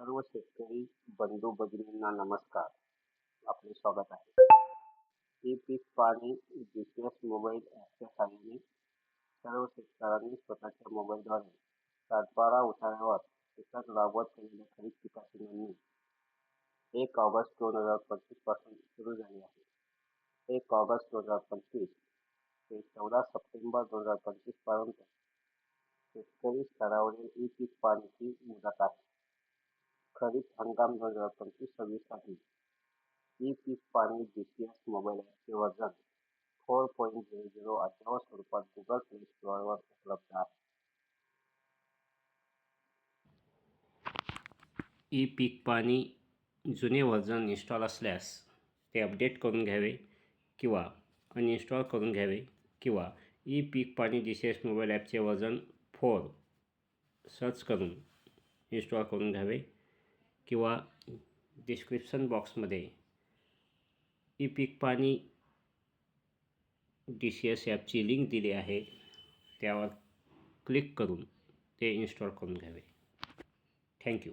सर्व शेतकरी बंधू भगिनींना नमस्कार. आपले स्वागत आहे. ई पीक पाणी जी पी एस मोबाईल ॲपच्या साहाय्याने सर्व शेतकऱ्यांनी स्वतःच्या मोबाईलद्वारे सातबारा उताऱ्यावर शेतात लागवड केलेल्या खरीप पिकाची नोंदणी एक ऑगस्ट दोन हज़ार पंचवीसपासून सुरू झाली आहे. एक ऑगस्ट दोन हज़ार पंचवीस ते चौदा सप्टेंबर दोन हज़ार पंचवीसपर्यंत शेतकरी स्तरावरील ई पीक पाणीची मुदत आहे. खरीप हंगाम हज़ार पंचवीस सव्वीससाठी ई पीक पाणी S mobile ॲपचे version four point zero zero स्वरूपात गुगल प्ले स्टोअरवर उपलब्ध आहे. ई पीक पाणी जुने व्हर्जन इन्स्टॉल असल्यास ते अपडेट करून घ्यावे किंवा अनइन्स्टॉल करून घ्यावे किंवा ई पीक पाणी डी सी एस मोबाईल ॲपचे व्हर्जन फोर सर्च करून इन्स्टॉल करून घ्यावे. किंवा डिस्क्रिप्शन बॉक्समध्ये ई पीक पाणी डी सी एस ॲपची लिंक दिली आहे. त्यावर क्लिक करून ते इन्स्टॉल करून घ्यावे. थँक्यू